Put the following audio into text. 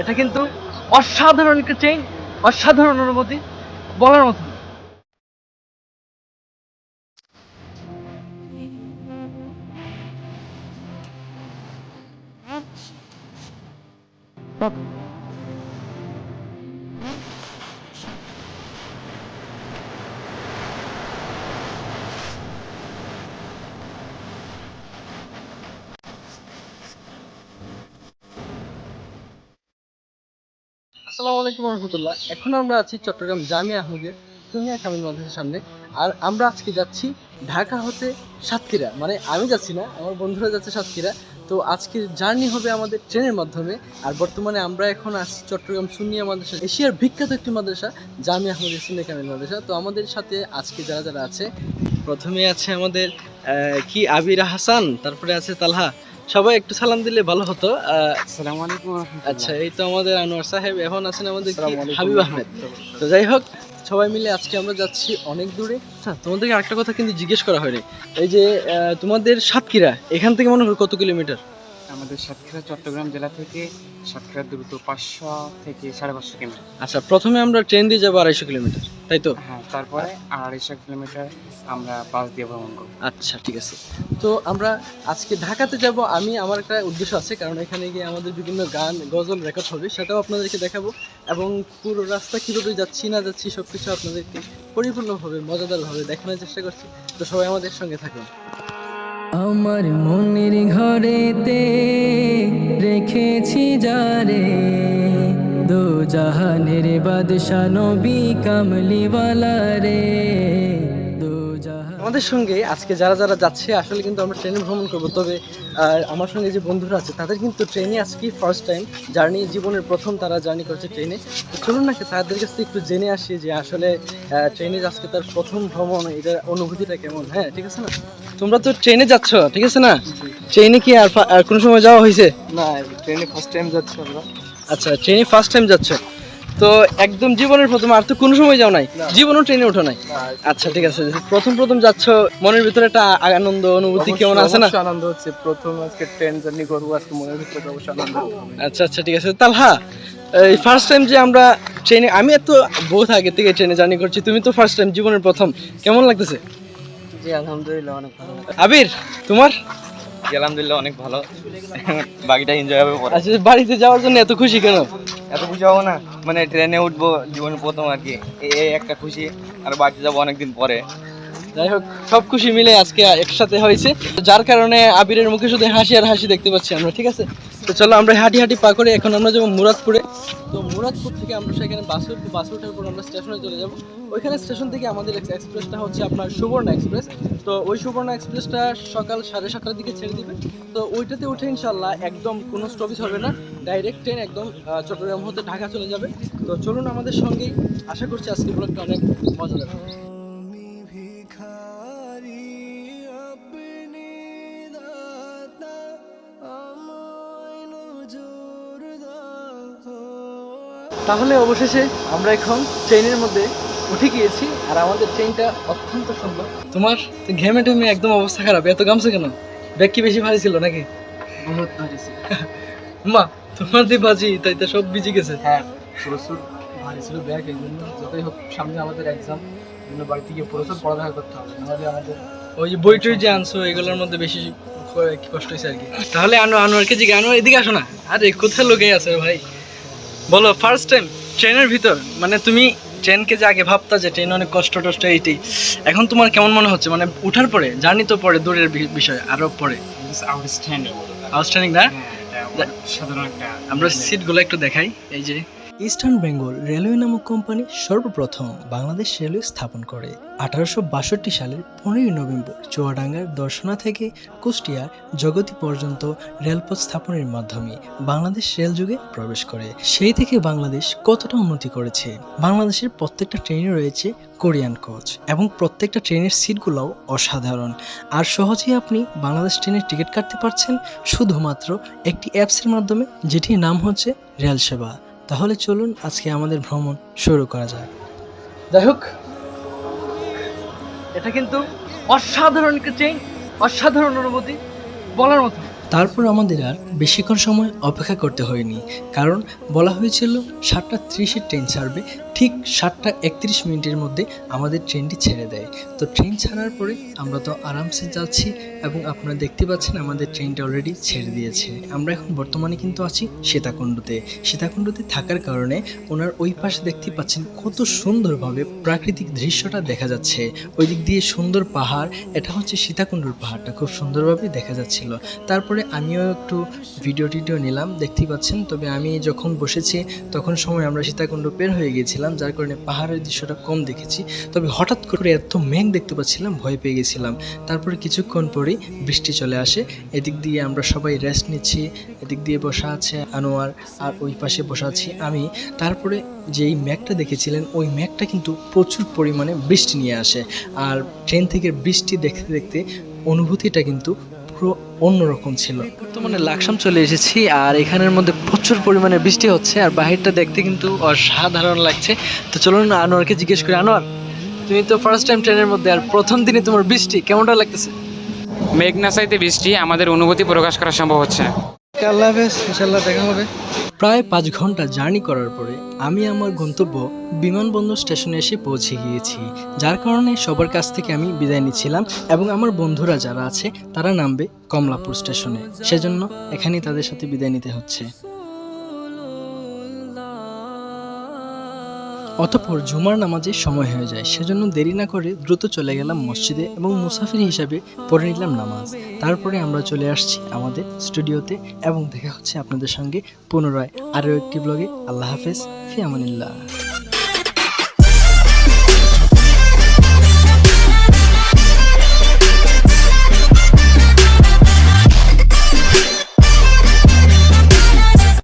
এটা কিন্তু অসাধারণ একটা চেইন অসাধারণ অনুমতি বলার মতো। আসসালামু আলাইকুম রহমতুল্লাহ। এখন আমরা আছি চট্টগ্রাম জামিয়া আহমদের সুনিয়া কামিল মাদ্রাসার সামনে। আর আমরা আজকে যাচ্ছি ঢাকা হতে সাতক্ষীরা। মানে আমি যাচ্ছি না, আমার বন্ধুরা যাচ্ছে সাতক্ষীরা। তো আজকের জার্নি হবে আমাদের ট্রেনের মাধ্যমে। আর বর্তমানে আমরা এখন আসছি চট্টগ্রাম সুনিয়া মাদ্রাসা, এশিয়ার বিখ্যাত একটি মাদ্রাসা, জামিয়া আহমদের সুনিয়া কামিল মাদ্রাসা। তো আমাদের সাথে আজকে যারা যারা আছে, প্রথমে আছে আমাদের কি, আবির হাসান, তারপরে আছে তালহা। সবাই একটু সালাম দিলে ভালো হতো আসসালামু আলাইকুম আচ্ছা এই তো আমাদের আনোয়ার সাহেব এখন আছেন আমাদের? হাবিব আহমেদ। তো যাই হোক সবাই মিলে আজকে আমরা যাচ্ছি অনেক দূরে। আচ্ছা তোমাদেরকে আরেকটা কথা কিন্তু জিজ্ঞেস করা হয়নি। এই যে তোমাদের সাতক্ষীরা এখান থেকে মনে হয় কত কিলোমিটার? আমাদের সাতক্ষীরা চট্টগ্রাম জেলা থেকে সাতক্ষীরা দ্রুত পাঁচশো থেকে সাড়ে পাঁচশো কিলোমিটার। আচ্ছা প্রথমে আমরা ট্রেন দিয়ে যাব আড়াইশো কিলোমিটার। তাই তো? হ্যাঁ তারপরে আড়াইশো কিলোমিটার আমরা বাস দিয়ে ভ্রমণ করব। আচ্ছা ঠিক আছে। তো আমরা আজকে ঢাকাতে যাব আমি আমার একটা উদ্দেশ্য আছে কারণ এখানে গিয়ে আমাদের বিভিন্ন গান গজল রেকর্ড হবে সেটাও আপনাদেরকে দেখাবো। এবং পুরো রাস্তা কীভাবে যাচ্ছি না যাচ্ছি সব কিছু আপনাদেরকে পরিপূর্ণভাবে মজাদারভাবে দেখানোর চেষ্টা করছি। তো সবাই আমাদের সঙ্গে থাকুন। আমার মনের ঘরেতে রেখেছি যারে দো জাহানের বাদশা নবী কামলিওয়ালা রে। দো জাহান আমাদের সঙ্গে আজকে যারা যারা যাচ্ছে আসলে কিন্তু আমরা ট্রেনে ভ্রমণ করব। তবে আমার সঙ্গে যে বন্ধুরা আছে তাদের কিন্তু ট্রেনে আজকে ফার্স্ট টাইম জার্নি জীবনের প্রথম তারা জার্নি করছে ট্রেনে। তো চলুন না তাদের কাছ থেকে একটু জেনে আসি যে আসলে ট্রেনে আজকে তার প্রথম ভ্রমণ এটার অনুভূতিটা কেমন হ্যাঁ ঠিক আছে না? তোমরা তো ট্রেনে যাচ্ছ ঠিক আছে না? ট্রেনে কি আর আর কোনো সময় যাওয়া হয়েছে? না ট্রেনে ফার্স্ট টাইম যাচ্ছি আমরা। আচ্ছা ট্রেনে ফার্স্ট টাইম যাচ্ছে? তো একদম জীবনের প্রথম আর তো কোনো সময় যাও নাই? জীবনও ট্রেনে ওঠো নাই? আচ্ছা ঠিক আছে। প্রথম প্রথম যাচ্ছ মনের ভিতরে একটা আনন্দ অনুভূতি কেমন আছে না? আনন্দ হচ্ছে। প্রথম আজকে ট্রেন জার্নি করব আজকে মনের ভিতরে অবশ্যই আনন্দ আচ্ছা আচ্ছা ঠিক আছে। তালহা এই ফার্স্ট টাইম যে আমরা ট্রেনে আমি এত বহুত আগে থেকে ট্রেনে জার্নি করছি তুমি তো ফার্স্ট টাইম জীবনের প্রথম। কেমন লাগতেছে? জি আলহামদুলিল্লাহ অনেক ভালো আবির তোমার? জি আলহামদুলিল্লাহ অনেক ভালো। বাকিটা এনজয় হবে পরে। আচ্ছা বাড়িতে যাওয়ার জন্য এত খুশি কেন? এত খুশি হব না। মানে ট্রেনে উঠবো জীবনের প্রথম আর কি। এই একটা খুশি আর বাড়িতে যাব অনেকদিন পরে। যাই হোক সব খুশি মিলে আজকে একসাথে হয়েছে। যার কারণে আবিরের মুখে শুধু হাসি আর হাসি দেখতে পাচ্ছি আমরা ঠিক আছে? তো চলো আমরা হাঁটি হাঁটি পা করে এখন আমরা যাব মুরাদপুরে। তো মুরাদপুর থেকে আমরা সেখানে বাসে উঠবো বাসে ওঠার পর আমরা স্টেশনে চলে যাব। ওইখানে স্টেশন থেকে আমাদের এক্সপ্রেসটা হচ্ছে আপনার সুবর্ণা এক্সপ্রেস তো ওই সুবর্ণা এক্সপ্রেসটা সকাল সাড়ে সাতটার দিকে ছেড়ে দিবে। তো ওইটাতে উঠে ইনশাল্লাহ একদম কোনো স্টপেজ হবে না। ডাইরেক্ট ট্রেন একদম চট্টগ্রাম হতে ঢাকা চলে যাবে। তো চলুন আমাদের সঙ্গেই। আশা করছি আজকে ব্লগটা অনেক মজা লাগবে তাহলে অবশেষে আমরা এখন ট্রেনের মধ্যে উঠে গিয়েছি আর আমাদের ট্রেনটা অত্যন্ত সুন্দর। তোমার ঘেমে টেমে একদম অবস্থা খারাপ এত গামছে কেন? ব্যাগ কি বেশি ভারী ছিল নাকি? বহুত ভারী ছিল। মা তোমার দিয়ে বাজি তাই তো সব ভিজে গেছে। হ্যাঁ প্রচুর ভারী ছিল ব্যাগ এই জন্য যতই হোক সামনে আমাদের এক্সাম জন্য বাড়িতে গিয়ে প্রচুর পড়ালেখা করতে হবে নাহলে আমাদের ওই যে বই টই যে আনছো এগুলোর মধ্যে বেশি কষ্ট হয়েছে আর কি। তাহলে আনো আনোয়ারকে জিজ্ঞে আনোয়ার এদিকে আসো না। আরে কোথায় লোকে আছে ভাই? বলো ফার্স্ট টাইম ট্রেনের ভিতর। মানে তুমি ট্রেনকে যে আগে ভাবতা যে ট্রেন অনেক কষ্ট টষ্ট এইটি এখন তোমার কেমন মনে হচ্ছে? মানে উঠার পরে জার্নি তো পরে দূরের বিষয় আরও পরে। আউটস্ট্যান্ডিং আউটস্ট্যান্ডিং না? হ্যাঁ সাধারণ আমরা সিটগুলো একটু দেখাই এই যে। ইস্টার্ন বেঙ্গল রেলওয়ে নামক কোম্পানি সর্বপ্রথম বাংলাদেশ রেলওয়ে স্থাপন করে। আঠারোশো বাষট্টি সালের পনেরোই নভেম্বর চুয়াডাঙ্গার দর্শনা থেকে কুষ্টিয়ার জগতি পর্যন্ত রেলপথ স্থাপনের মাধ্যমে বাংলাদেশ রেল যুগে প্রবেশ করে। সেই থেকে বাংলাদেশ কতটা উন্নতি করেছে? বাংলাদেশের প্রত্যেকটা ট্রেনে রয়েছে কোরিয়ান কোচ এবং প্রত্যেকটা ট্রেনের সিটগুলোও অসাধারণ। আর সহজেই আপনি বাংলাদেশ ট্রেনের টিকিট কাটতে পারছেন শুধুমাত্র একটি অ্যাপসের মাধ্যমে, যেটির নাম হচ্ছে রেল সেবা তাহলে চলুন আজকে আমাদের ভ্রমণ শুরু করা যাক যাই হোক, এটা কিন্তু অসাধারণ চেইন অসাধারণ অনুভূতি, বলার মতো। তারপর আমাদের আর বেশিক্ষণ সময় অপেক্ষা করতে হয়নি, কারণ বলা হয়েছিল সাতটা ত্রিশের ট্রেন ছাড়বে, ঠিক সাতটা একত্রিশ মিনিটের মধ্যে আমাদের ট্রেনটি ছেড়ে দেয়। তো ট্রেন ছাড়ার পরে আমরা তো আরামসে যাচ্ছি এবং আপনারা দেখতে পাচ্ছেন আমাদের ট্রেনটা অলরেডি ছেড়ে দিয়েছে। আমরা এখন বর্তমানে কিন্তু আছি সীতাকুণ্ডতে। সীতাকুণ্ডতে থাকার কারণে ওনার ওই পাশে দেখতে পাচ্ছেন কত সুন্দরভাবে প্রাকৃতিক দৃশ্যটা দেখা যাচ্ছে। ওই দিক দিয়ে সুন্দর পাহাড়, এটা হচ্ছে সীতাকুণ্ডর পাহাড়টা, খুব সুন্দরভাবে দেখা যাচ্ছিল। তারপরে আমিও একটু ভিডিও টিডিও নিলাম, দেখতেই পাচ্ছেন। তবে আমি যখন বসেছি, তখন সময় আমরা সীতাকুণ্ড বের হয়ে গিয়েছিলাম, যার কারণে পাহাড়ের দৃশ্যটা কম দেখেছি। তবে হঠাৎ করে এত মেঘ দেখতে পাচ্ছিলাম, ভয় পেয়ে গেছিলাম তারপরে কিছুক্ষণ পরেই বৃষ্টি চলে আসে। এদিক দিয়ে আমরা সবাই রেস্ট নিচ্ছি, এদিক দিয়ে বসা আছে আনোয়ার, আর ওই পাশে বসা আছি আমি। তারপরে যেই ম্যাগটা দেখেছিলেন, ওই ম্যাগটা কিন্তু প্রচুর পরিমাণে বৃষ্টি নিয়ে আসে। আর ট্রেন থেকে বৃষ্টি দেখতে দেখতে অনুভূতিটা কিন্তু পুরো অন্যরকম ছিল। বর্তমানে লাকসাম চলে এসেছি আর এখানের মধ্যে প্রচুর পরিমাণে বৃষ্টি হচ্ছে আর বাহিরটা দেখতে কিন্তু অসাধারণ লাগছে। তো চলুন আনোয়ারকে জিজ্ঞেস করি আনোয়ার তুমি তো ফার্স্ট টাইম ট্রেনের মধ্যে আর প্রথম দিনে তোমার বৃষ্টি কেমনটা লাগতেছে? মেঘনা চাইতে বৃষ্টি আমাদের অনুভূতি প্রকাশ করা সম্ভব হচ্ছে। আল্লাহ হাফেজ ইনশাল্লাহ দেখা হবে। প্রায় পাঁচ ঘণ্টা জার্নি করার পরে আমি আমার গন্তব্য বিমানবন্দর স্টেশনে এসে পৌঁছে গিয়েছি, যার কারণে সবার কাছ থেকে আমি বিদায় নিচ্ছিলাম এবং আমার বন্ধুরা যারা আছে তারা নামবে কমলাপুর স্টেশনে। সেজন্য এখানেই তাদের সাথে বিদায় নিতে হচ্ছে। অতঃপর জুমার নামাজের সময় হয়ে যায়। সেজন্য দেরি না করে দ্রুত চলে গেলাম মসজিদে এবং মুসাফির হিসাবে পড়ে নিলাম নামাজ। তারপরে আমরা চলে আসছি আমাদের স্টুডিওতে এবং দেখা হচ্ছে আপনাদের সঙ্গে পুনরায় আরও একটি ব্লগে। আল্লাহ হাফেজ, ফি